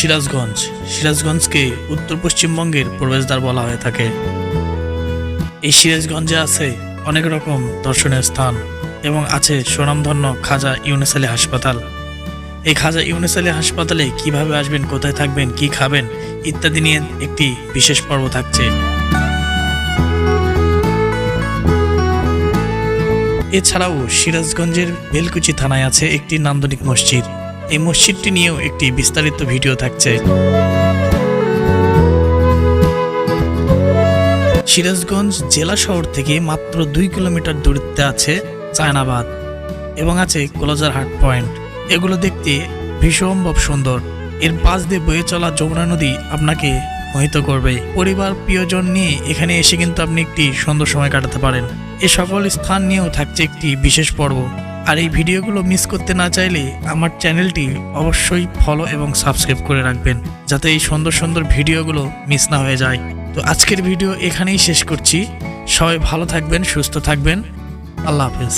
সিরাজগঞ্জ, সিরাজগঞ্জকে উত্তর পশ্চিমবঙ্গের প্রবেশদ্বার বলা হয়ে থাকে। এই সিরাজগঞ্জে আছে অনেক রকম দর্শনীয় স্থান এবং আছে সুনামধন্য খাজা ইউনুস আলী হাসপাতাল। এই খাজা ইউনুস আলী হাসপাতালে কীভাবে আসবেন, কোথায় থাকবেন, কি খাবেন ইত্যাদি নিয়ে একটি বিশেষ পর্ব থাকছে। এছাড়াও সিরাজগঞ্জের বেলকুচি থানায় আছে একটি নান্দনিক মসজিদ। এই মসজিদটি নিয়েও একটি বিস্তারিত ভিডিও থাকছে। সিরাজগঞ্জ জেলা শহর থেকে মাত্র দুই কিলোমিটার দূরত্বে আছে চায়নাবাদ এবং আছে কলজার হাট পয়েন্ট। এগুলো দেখতে ভীষণভাব সুন্দর। এর পাশ দিয়ে বয়ে চলা যমুনা নদী আপনাকে মোহিত করবে। পরিবার, প্রিয়জন নিয়ে এখানে এসে কিন্তু আপনি একটি সুন্দর সময় কাটাতে পারেন। এ সকল স্থান নিয়েও থাকছে একটি বিশেষ পর্ব। আর এই ভিডিওগুলো মিস করতে না চাইলে আমার চ্যানেলটি অবশ্যই ফলো এবং সাবস্ক্রাইব করে রাখবেন, যাতে এই সুন্দর সুন্দর ভিডিওগুলো মিস না হয়ে যায়। তো আজকের ভিডিও এখানেই শেষ করছি। সবাই ভালো থাকবেন, সুস্থ থাকবেন। আল্লাহ হাফেজ।